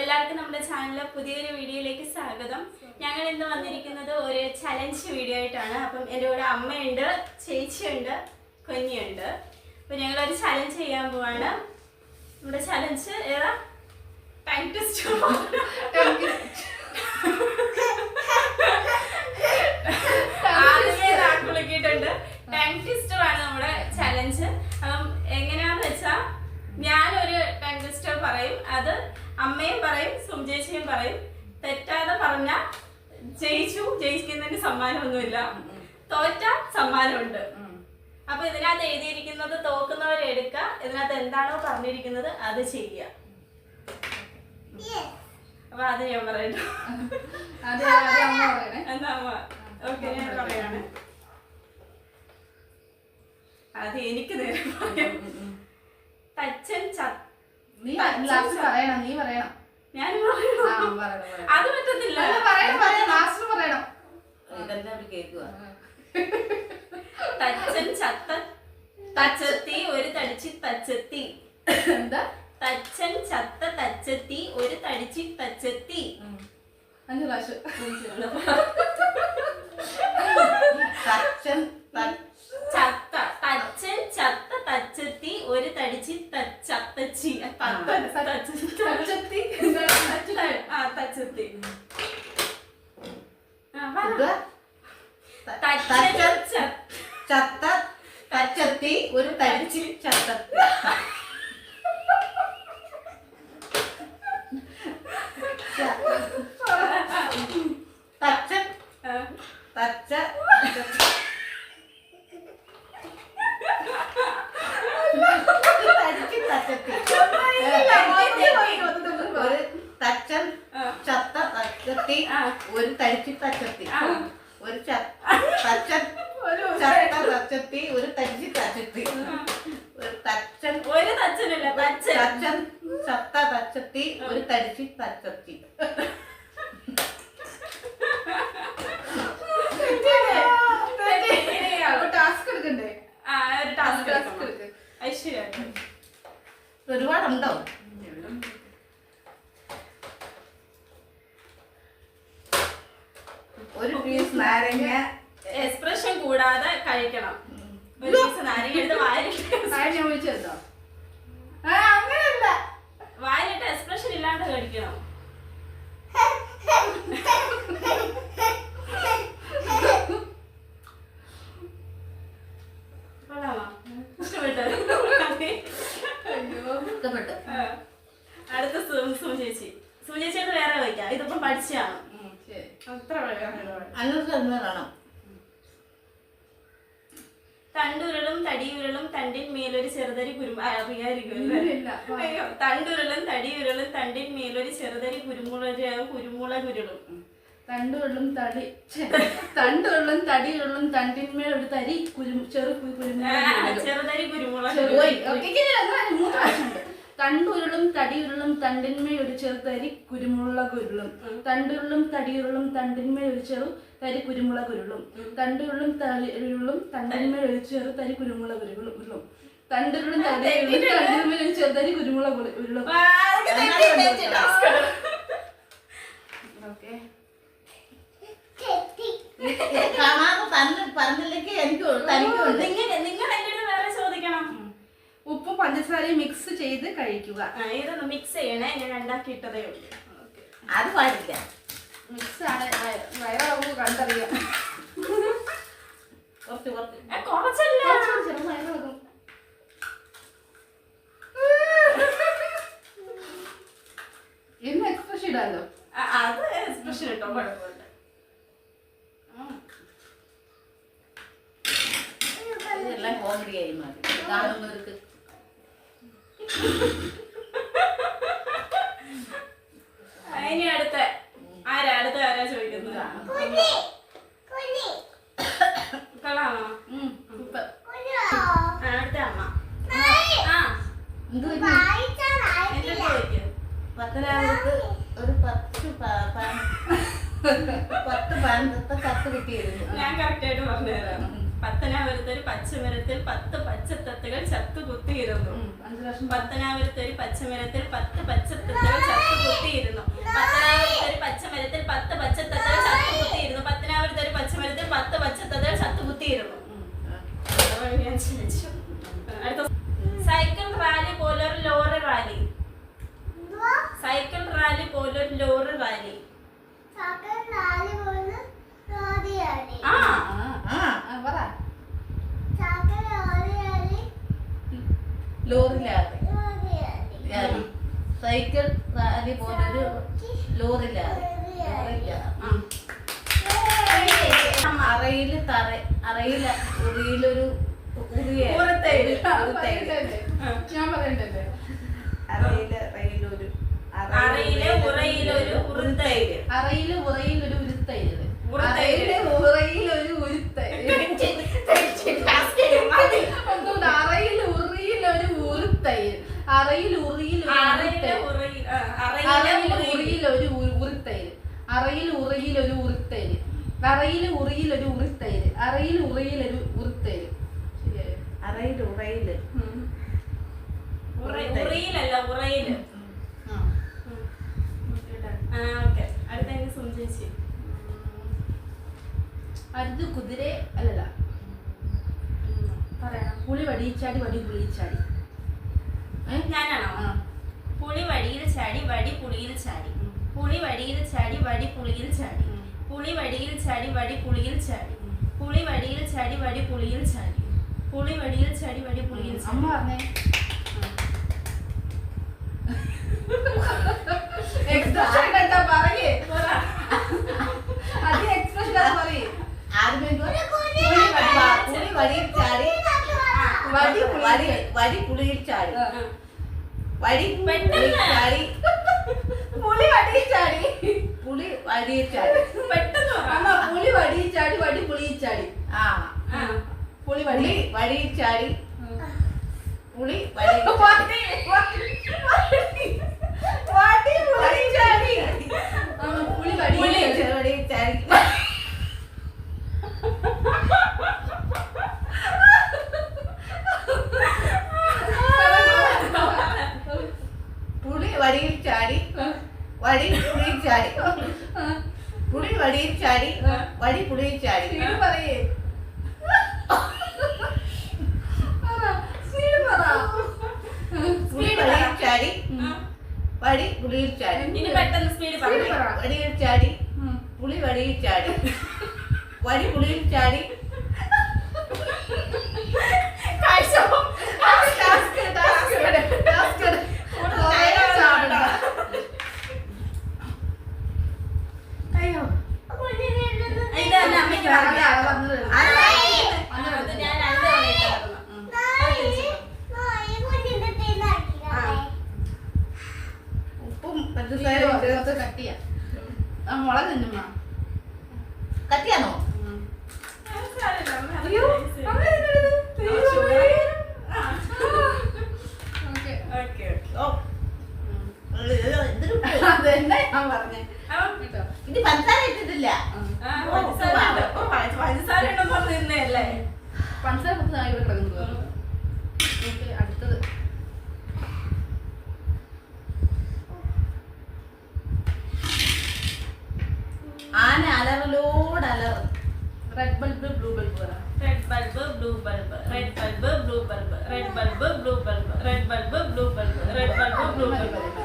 എല്ലാവർക്കും നമ്മുടെ ചാനലിലെ പുതിയൊരു വീഡിയോയിലേക്ക് സ്വാഗതം. ഞങ്ങൾ ഇന്ന് വന്നിരിക്കുന്നത് ഒരു ചലഞ്ച് വീഡിയോ ആയിട്ടാണ്. അപ്പം എന്റെ കൂടെ അമ്മയുണ്ട് ചേച്ചിയുണ്ട് കുഞ്ഞിയുണ്ട് അപ്പോൾ ഞങ്ങളൊരു ചലഞ്ച് ചെയ്യാൻ പോവാണ്. നമ്മുടെ ചലഞ്ച് ഏതാ? ടൈം ആദ്യമേ നാക്കുളുക്കിയിട്ടുണ്ട് ടങ് ട്വിസ്റ്റർ ആണ് നമ്മുടെ ചലഞ്ച് അപ്പം എങ്ങനെയാന്ന് വെച്ചാ ഞാനൊരു ടങ് ട്വിസ്റ്റർ പറയും അത് അമ്മയും പറയും സുംചേച്ചിയും പറയും തെറ്റാതെ പറഞ്ഞ ജയിച്ചു ജയിക്കുന്നതിന് സമ്മാനമൊന്നുമില്ല. തോറ്റ സമ്മാനമുണ്ട്. അപ്പൊ ഇതിനകത്ത് എഴുതിയിരിക്കുന്നത് തോക്കുന്നവരെ എടുക്കുക ഇതിനകത്ത് എന്താണോ പറഞ്ഞിരിക്കുന്നത് അത് ചെയ്യുക. അപ്പൊ അത് ഞാൻ പറയട്ടോ. അതെ അതെ അമ്മ പറയണേ. എന്നാ ഓക്കെ ഞാൻ പറയാണ്. അത് എനിക്ക് നേരെ പറയാം. തച്ചൻ ച- നീ പറയണം നീ പറയണം ഞാൻ ആ, പറയണോ? പറയണം, പറയണം. അത് പറ്റത്തില്ല. പറയണം പറയണം. ലാസ്റ്റ് പറയണം. ഇതെല്ലാം കേൾക്കുക തച്ചൻ ചത്ത തച്ചത്തി ഒരു തടിച്ച് തച്ചത്തി എന്താ തച്ചൻ ചത്ത തച്ചത്തി ഒരു തടിച്ചി തച്ചത്തി അഞ്ചു പ്രാവശ്യം തച്ചൻ ത- ചത്ത തച്ചൻ ചത്ത തച്ചത്തി ഒരു തടിച്ചി തച്ചത്തച്ചി തത്ത തച്ചത്തി തച്ചത്തി ആ തച്ചത്തി തച്ചൻ തച്ചൻ ചത്ത തച്ചത്തി ഒരു തരിച്ച് ചത്തത്തി തച്ച. തച്ച തരിച്ച് തച്ചത്തി. ഒരു തച്ചൻ. ചത്ത ആ. ഒരു തരിച്ച് തച്ചത്തി ആ. ഒരു ച- തച്ചൻ ഒരു ചത്ത തച്ചത്തി ഒരു തരിച്ച് തച്ചത്തി ഒരു തച്ചൻ ഒരു തച്ചനല്ല തച്ചൻ. ചത്ത തച്ചത്തി ഒരു തരിച്ച് തച്ചത്തി ടാസ്ക് എടുക്കണ്ടേ? ഒരുപാടുണ്ടോ ഒരു പീസ് നാരങ്ങ എക്സ്പ്രഷൻ കൂടാതെ കഴിക്കണം. ഒരു പീസ് നാരങ്ങ എടുത്ത് കാര്യം തടിയുരുളും തണ്ടിൻ മേലൊരു ചെറുതരി കുരുമ ആ, അറിയായിരിക്കുമല്ലേ? ഇല്ല അയ്യോ, തണ്ടുരുളും തടിയുരുളും തണ്ടിൻ മേലൊരു ചെറുതരി കുരുമുളക് കുരുമുളകുരുളും തണ്ടുകളും തടി തണ്ടുകളും തടികളും തണ്ടിന്മേൽ ഒരു തരി കുരു ചെറു കുരുമുളക് ചെറുതരി കുരുമുളക്. തണ്ടുരുളും തടിയുരുളും തണ്ടിന്മേൽ ഒരു ചെറു തരി കുരുമുളക് ഉരുളും. തണ്ടുരുളും തടിയുരുളും തണ്ടിന്മേൽ ഒരു ചെറു തരി കുരുമുളക് ഉരുളും. തണ്ടുരുളും തടിയുരുളും തണ്ടിന്മേൽ ഒരു ചെറു തരി കുരുമുളക് ഉരുളും. ഉരുളും തണ്ടുരുളും തടിയുരുളും തണ്ടിന്മേൽ ഒരു ചെറു തരി കുരുമുളക് ഉരു- ഉരുളും. ഓക്കെ. കാണാതെ തന്നെ പറഞ്ഞില്ലെങ്കിൽ എനിക്ക് തനിക്കുണ്ട് നിങ്ങൾ വേറെ ചോദിക്കണം. ഉപ്പും പഞ്ചസാരയും മിക്സ് ചെയ്ത് കഴിക്കുക. ഇതൊന്ന് മിക്സ് ചെയ്യണേ. ഞാൻ ഉണ്ടാക്കിയിട്ടതേ ഉള്ളൂ. അത് പാടില്ല. മിക്സ് ആണ്. വയറാവുമ്പോൾ കണ്ടറിയാം. കുറച്ച് കുറച്ചല്ല. എക്സ്പ്രഷൻ ഇടാലോ? അത് എക്സ്പ്രഷൻ ഇട്ടോ? കുഴപ്പമില്ല. ഇതെല്ലാം കോമഡി ആയി മാറി. കാണുന്നവർക്ക് ഇനി അടുത്ത. ആരാ? അടുത്ത ആരാ ചോദിക്കുന്നത്? കൊള്ളാമോ? അടുത്ത അമ്മ. പത്തനാപുരത്ത് ഒരു പത്ത് പത്ത് പന്ത്രണ്ട് കത്ത് കിട്ടിയിരുന്നു. ഞാൻ കറക്റ്റായിട്ട് പറഞ്ഞുതരാം. പത്തനാപുരത്ത് ഒരു പച്ചമരത്തിൽ പത്ത് പച്ചത്തത്തകൾ ചത്തുകുത്തിയിരുന്നു. പത്തനാപുരത്തൊരു പച്ചമരത്തിൽ പത്ത് പച്ചത്തത്തകൾ ചത്തുകുത്തിയിരുന്നു. പത്തനാപുരത്തൊരു പച്ചമരത്തിൽ പത്ത് പച്ചത്തത്തകൾ ചത്തുകുത്തിയിരുന്നു പത്തനാപുരത്ത് ഒരു പച്ചമരത്തിൽ പത്ത് പച്ചത്തത്തകൾ ചത്തുകുത്തിയിരുന്നു ഉം. അതാണ് ഞാൻ ചോദിച്ചു അടുത്ത സൈക്കിൾ റാലി പോലൊരു ലോറി റാലി സൈക്കിൾ റാലി പോലൊരു ലോറി റാലി ആ ആ, ആ ആ, പറ ലോറിലാതെ ലാറി സൈക്കിൾ റാലി പോലൊരു ലാറി അറയിൽ തറ അറയില ഉറിയിലൊരു. ഞാൻ പറയണ്ടല്ലേ അറയിൽ റയിലൊരു അറയിലെ ഉറയിലൊരു ഉറുത്തയിൽ അറയിൽ ഉറയിലൊരു ഉരുത്തയിൽ ഉരുത്തയിൽ. അറയിൽ ഉറയിലൊരു അറയിൽ ഉറയിൽ ഒരു ഉറുത്തേര്. ഉറിയിലൊരു ഉരുത്തയിൽ അറയിൽ ഉറിയിലൊരു ഉരുത്തയിൽ ശരിയായോ? അറയിൽ ഉറയിൽ ഉം. ഉറ- ഉറയിലല്ല ഉറയിൽ. അടുത്ത കുതിര അല്ലല്ല. പറയണം. പുളി വടിയിച്ചാടി വടി പുളിയിച്ചാടി. ചാടി ഞാനാണോ. പുളി വടിയിൽ ചാടി വടി പുളിയിൽ ചാടി. പുളി വടിയിൽ ചാടി വടി പുളിയിൽ ചാടി. ഉം. പുളി വടിയിൽ ചാടി വടി പുളിയിൽ ചാടി. പുളി വടിയിൽ ചാടി വടി പുളിയിൽ ചാടി. പുളി വടിയിൽ ചാടി വടി പുളിയിൽ അമ്മ ചാടി പറഞ്ഞേ എക്സ്പ്രഷൻ കണ്ടാ പറയേ? അത് എക്സ്പ്രഷൻ പറയേ. ആദ്യമേ എന്തുവാ? പുളി വടി- പുളി വടിയിൽ ചാടി. വടി വടി വടി പുളിയിൽ ചാടി. വടി പെട്ടെന്ന്. പുളിയിൽ ചാടി പുളി വടിയിൽ ചാടി പുളി വടിയിൽ ചാടി പെട്ടെന്ന് അമ്മ പുളി വടിയിൽ ചാടി വടി പുളിയിൽ ചാടി ആ. പുളി വടി പുളി. വടിയിൽ ചാടി ഉം. പുളി. വടി, വടി, വടി പുളി വടിയിൽ പുളി ചാടി. വടിയിൽ ചാടി പുളി വടിയിൽ ചാടി വടി പുളിയിൽ ചാടി പുളി വടിയിൽ ചാടി വടി പുളിയിൽ ചാടി സ്പീഡ് പറയേ പറ, സ്പീഡ് പറ. പുളി വടിയിൽ ചാടി ആ. വടി പുളിയിൽ ചാടി ഇനി പെട്ടെന്ന് സ്പീഡ് പറ. വടിയിൽ ചാടി പുളി വടിയിൽ ചാടി വടി പുളിയിൽ ചാടി കാഴ്ച ടാസ്ക്, ടാസ്ക്, ടാസ്ക്. കുറേ ചാടണ്ട. അയ്യോ ഇത് തന്നെ അമ്മയ്ക്ക് അതാ, പറഞ്ഞു. അതാ വന്നത്. ആ, അത് ഞാൻ രണ്ട് തവണ ഇട്ടായിരുന്നു. ഉം. ഉപ്പും ഇത് പഞ്ചസാരയും ചേർത്ത് കുറച്ച് കട്ടിയാ. ആ, മുളക് തിന്നുമ്മ. കത്തിയാണോ ഉം. ആ, സാരമില്ല, അമ്മ അത് അയ്യോ, കഴിച്ച്. അങ്ങനെ തിന്നരുത്. ആ, അയ്യോ, sugar. ആ. ആ. ഓക്കേ. Okay, okay. ഓ ഉം. എന്തൊരു കത്തിയാണോ അതന്നെ ഞാൻ പറഞ്ഞേ. ഇത് പഞ്ചസാര ഇട്ടിട്ടില്ല. പഞ്ചസാര. ഓ, പഞ്ച- പഞ്ചസാര ഇവിടെ കിടക്കുന്നത് bulb, blue bulb, red bulb, blue bulb, red bulb, blue bulb.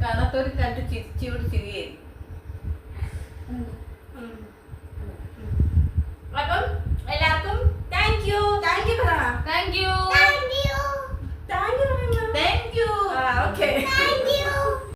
കാണാത്തൊരു കണ്ട് ചിരിച്ചോട് ചിരിയായി അപ്പം എല്ലാവർക്കും thank you thank you thank you